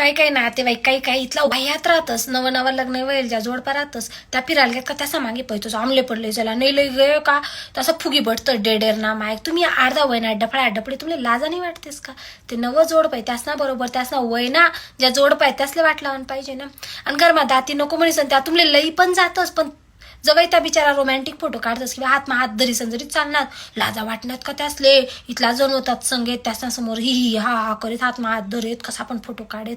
काही काही नातेवाईक काही काही इथला वयात राहतस नवं नवं लग्न होईल ज्या जोडपा राहतस त्या फिरायला गेत का? त्याचा मागे पैतो आमले पडले चला नाही लई गे का? तसं फुगी बटतं डेडेर ना मायक. तुम्ही अर्धा वयना डफळा डफळे तुम्हाला लाजा नाही वाटतेस का? ते नवं जोडपाय त्यासना बरोबर त्यासना वयना वय ना ज्या जोडपाय त्यासले वाट लावून पाहिजे ना. आणि घरमा दाती नको म्हणीसन त्या तुमले लई पण जातस पण जवळ त्या बिचारा रोमॅन्टिक फोटो काढतस किंवा हात हात धरी जरी चालणार. लाजा वाटण्यात का त्यासले? इथला जण होतात संगीत त्याच्यासमोर ही ही हा हा करीत हात हात धरेत कसा पण फोटो काढेत.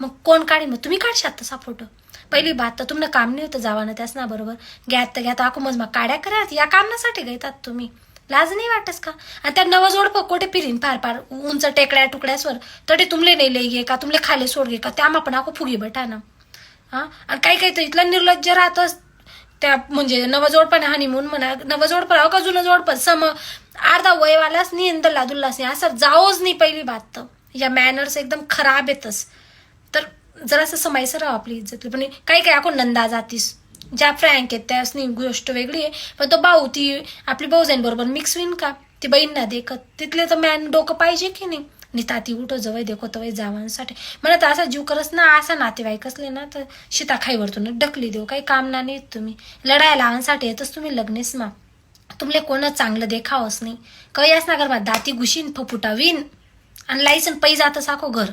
मग कोण काढेल? मग तुम्ही काढशात तसा फोटो पहिली बात तर तुम्हाला काम नाही होतं जावानं त्याच ना बरोबर घ्यात तर घ्यात आकू मग काड्या करत या कामनासाठी घेतात तुम्ही. लाज नाही वाटस का? आणि त्या नवं जोड कोठे फिरीन? फार फार उंच टेकड्या तुकड्यासवर. तरी तुमले नाही लई घे का? तुमले खाले सोड घे का? त्या पण आको फुगी बटा ना हा? आणि काही काही तर इथला निर्लज्ज राहतच त्या म्हणजे नवजोडपण हानिमून म्हणा नवजोडपण अहो का जुनं जोडपण? सम अर्धा वयवालाच नाही आणि दल्ला दुल्लाच नाही असं जाओच नाही पहिली बात तर. या मॅनर्स एकदम खराब येतच. तर जरासं समायचं राहा आपली इज्जत. पण काही काही आपण नंदा जातीस. ज्या फ्रँक आहेत त्यासनी गोष्ट वेगळी आहे. पण तो भाऊ ती आपली भाऊजाईंबरोबर मिक्स होईन का? ती बहीण ना देखत. तिथले तर मॅन डोकं पाहिजे की नाही? निताती उठो जवळ देखो तवय जावांसाठी म्हणत तर असा जीव करस ना असा नातेवाईक असले ना तर शिता खाईवरतून ढकली देऊ. काही काम ना नाही तुम्ही. लढायला लावांसाठी येतच तुम्ही लग्नेस मा. तुमले कोण चांगलं देखावस नाही. काही असना घर दाती घुशीन फपुटावीन आणि लाईसन पै जात साखो घर.